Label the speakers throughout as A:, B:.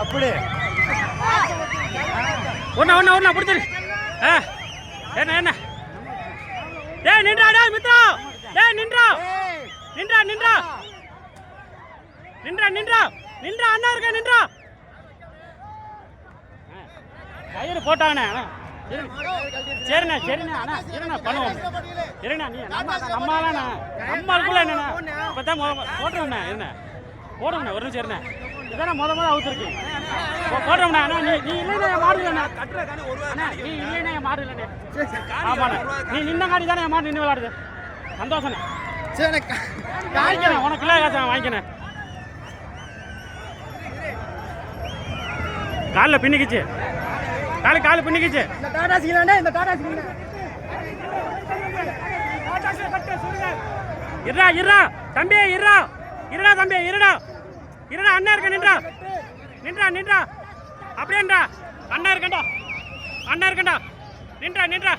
A: அப்படி.
B: ஒண்ணா ஒண்ணா ஒண்ணா பிடிச்சிரு. ஆ. என்ன என்ன? டேய் நின்றா டேய் மித்ரா. டேய் நின்றா. நின்றா நின்றா. நின்றா நின்றா. நின்றா அண்ணா இருக்க நின்றா. கயிறு போட்டானே சரிண்ணே சரிண்ணே அண்ணா இருண்ணா பண்ணுவோம். இருண்ணா நீ நம்ம நம்மளாண்ணா நம்மளுக்குள்ள என்னண்ணா இப்போ தான் போட்டுருங்கண்ணா இருண்ணே. போடுங்கண்ணா ஒரு நிமிஷம் இருண்ணே. இதானே முத முத அவுத்துருக்கு போடுறோம்ண்ணா அண்ணா நீ நீ இல்லைண்ணா என் மாடு இல்லைண்ணா. அண்ணா நீ இல்லைண்ணா என் மாடு இல்லைண்ணே. ஆமாண்ணே. நீ நின்ன காடி தானே என் மாடு நின்று விளாடுது. சந்தோஷண்ணே
A: சரி
B: வாங்கிக்கிறேன் உனக்கு காசு நான் வாங்கிக்கிறேன் காலில் பின்னிக்கிச்சு. காலு காலு பின்னிக்கிச்சு.
A: இந்த டாடா சிக்கலாண்டே இந்த டாடா சிக்கலாண்டே
B: இருடா இருடா. தம்பி இருடா. இருடா தம்பி இருடா. இருடா அண்ணா இருக்க நின்றா. நின்றா நின்றா. அப்படியே நின்றா. அண்ணா இருக்கண்டா அண்ணா இருக்கண்டா நின்றா நின்றா.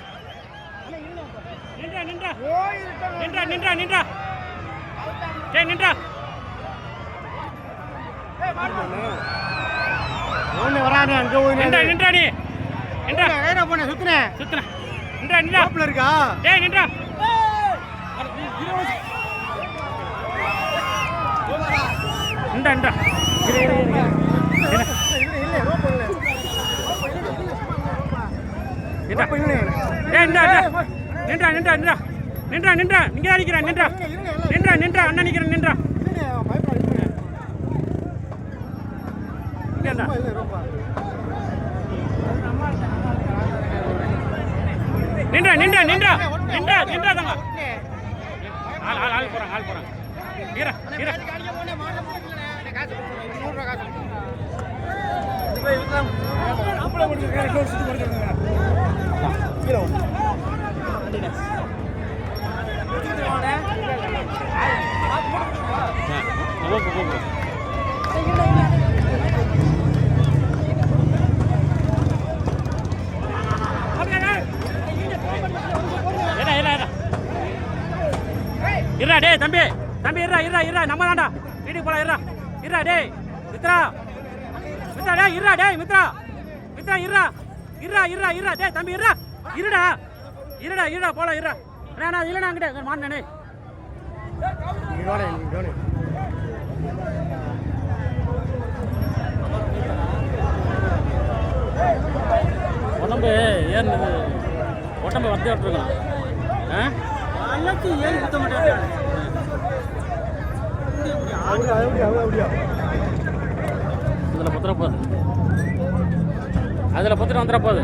B: நின்றா நின்றா. நின்றா நின்றா நின்றா. டேய் நின்றா.
A: ஒண்ணு வரானே அங்க போய்
B: நின்றா நின்றா நீ. நின்றா.
A: ஏடா போனே சுத்துனே.
B: சுத்துன. நின்றா நின்றா
A: மாப்ள இருக்கா?
B: டேய் நின்றா. நின்றா நின்றா. நின்றா. நின்றா நின்றா. நின்றா நின்றா நின்றா. நின்றா நின்றா. நின்றா. நின்றா அண்ணா நிக்கிறேன் நின்றா. இங்க நின்றா. நின்றா நின்றா. நின்றா நின்றா தங்க ஆள் ஆள் ஆள் போறாங்க ஆள் போறாங்க. போ. இருடா டே தம்பி. தம்பி இருடா இருடா இருடா. நம்ம தாண்டா வீட்டுக்கு போலாம் இருடா. இருடா டே மித்ரா. மித்ரா டே இருடா டே மித்ரா. மித்ரா இருடா. இருடா இருடா இருடா. டே தம்பி இருடா. இருடா. இருடா இருடா போலாம் இருடா. அண்ணா அண்ணா இல்லைண்ணா அங்கிட்ட. மாட்டேனே உடம்பு ஏன் உடம்பு வந்து விட்டுருக்கலாம் ஆ?
A: ஏன் சுத்த மாட்டேன்
B: அதில் பத்திர போகுது. அதில் பத்திரம் வந்துட போகுது.